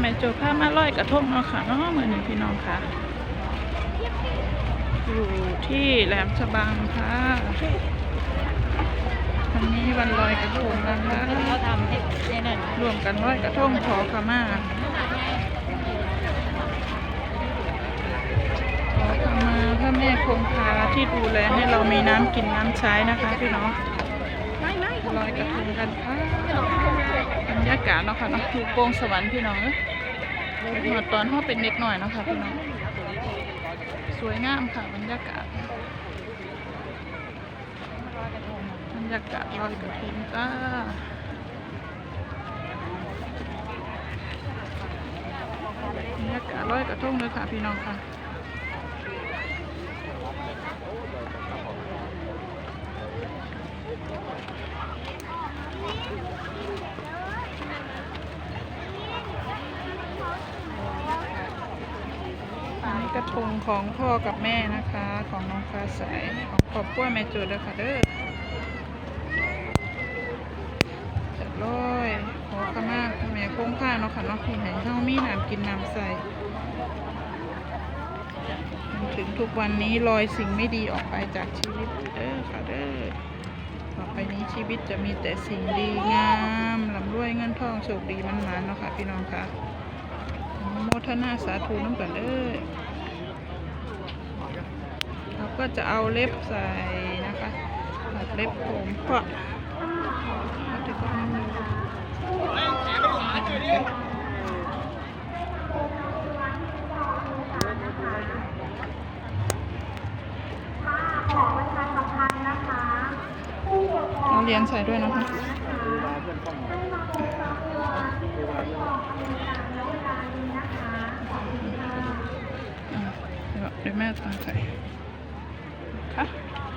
แม่โจพามาลอยกระทงเนาะค่ะเนาะมื้อนี้พี่น้องค่ะ อยู่ที่แหลมฉบังค่ะวันนี้วันลอยกระทงนะคะเขาทำให้เนี่ยนั่นรวมกันลอยกระทงขอขมาขอขมาพระแม่คงคาที่ดูแลให้เรามีน้ำกินน้ำใช้นะคะพี่น้องลอยกระทงกันค่ะากาศเนาะค่ะเนาะอยู่โปงสวรรค์พี่น้องเอ้ยหอดตอนห้อเป็นเด็กหน่อยเนาะค่ะพี่น้อง สวยงามค่ะบรรยากาศบรรยากาศลอยกระทงจ้าบรรยากาศลอยกระทงเลยค่ะพี่น้องค่ะ กระทงของพ่อกับแม่นะคะ ของน้องฟ้าใสของครอบครัวแม่จูดเลยค่ะเด้อจัดลอยขอขมาแม่คงค่าเนาะค่ะเนาะที่ไหนเฮามีน้ำกินน้ำใส่ถึงทุกวันนี้ลอยสิ่งไม่ดีออกไปจากชีวิตเด้อค่ะเด้อต่อไปนี้ชีวิตจะมีแต่สิ่งดีงามลำรวยเงินทองโชคดีมันหมานเนาะค่ะพี่น้องค่ะโมทนาสาธุน้ำกันเด้อเรา ก็จะเอาเล็บใส่นะคะตัดเล็บผมเพราะเอาที่ก้นมือเอาเหรียญใส่ด้วยนะคะอะเดี๋ยวแม่ตามใส่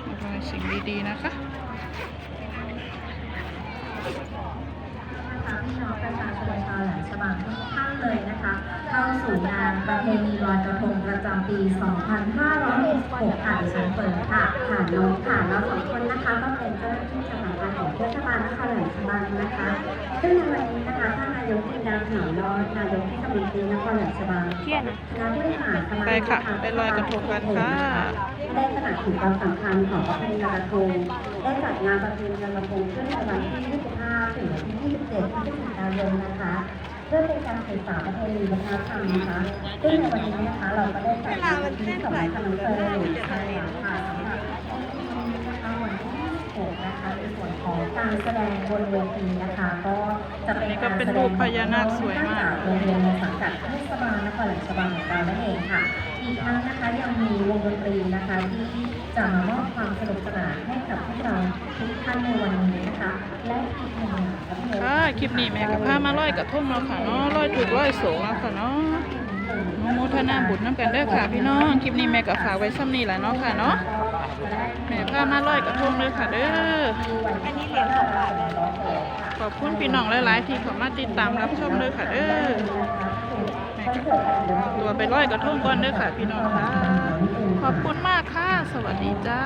ขอให้สิ่งดีๆนะคะพี่น้องประชาชนชาวแหลมฉบังทุกท่านเลยนะคะ เข้าสู่งานประเพณีลอยกระทงประจำปี 2566ค่ะดิฉันเปิดค่ะผ่าน้องค่ะแล้วสองคนนะคะก็เป็นเจ้าหน้าที่สถาบัน นครแหลมฉบังนะคะ ซึ่งในวันนี้นะคะท่านนายกจินดาขาวรอดนายกเทศมนตรีนครแหลมฉบังเครียดนะคณะผู้บริหารสมาไปค่ะไปลอยกระทงกันค่ะได้ตระหนักถึงความสำคัญของประเพณีลอยกระทงได้จัดงานประเพณีลอยกระทงขึ้นในวันที่ 25 ถึงวันที่ 27พฤศจิกายนนะคะเพื่อเป็นการศึกษาประเพณีวัฒนธรรมนะคะซึ่งในวันนี้นะคะเราก็ได้จัดงานที่สมัยกำลังเตยอยู่ใช่ค่ะสำหรับนะคะวันที่26นะคะในส่วนของการ แสดงบนเวทีนะคะ ก็จะเป็นนี่ก็เป็นรูปพญานาคสวยมากโรงเรียนในสังกัดเทศบาลนครแหลมฉบังของเรานั่นเองค่ะ อีกทั้งนะคะยังมีวงดนตรีนะคะที่จะมามอบความสนุกสนานให้กับพวกเราทุกท่านในวันนี้นะคะ และอีกหนึ่งอย่างก็คือค่ะคลิปนี้แม่กับพามาลอยกระทงเนาะค่ะเนาะลอยถูกลอยโสงแล้วค่ะเนาะอนุโมทนาบุญน้ำกันเด้อค่ะพี่น้อง คลิปนี้แม่กับฝากไว้ซ้ำนี้แหละเนาะค่ะเนาะแม่พามาลอยกระทงเลยค่ะเด้ออันนี้เหรียญสองบาทนะข อบคุณพี่น้องหลายๆที่เข้ามาติดตามรับชมเลยค่ะเด้อตัวไปร้อยกระทงก่อนเด้อค่ะพี่น้องค่ะ ขอบคุณมากค่ะ สวัสดีจ้า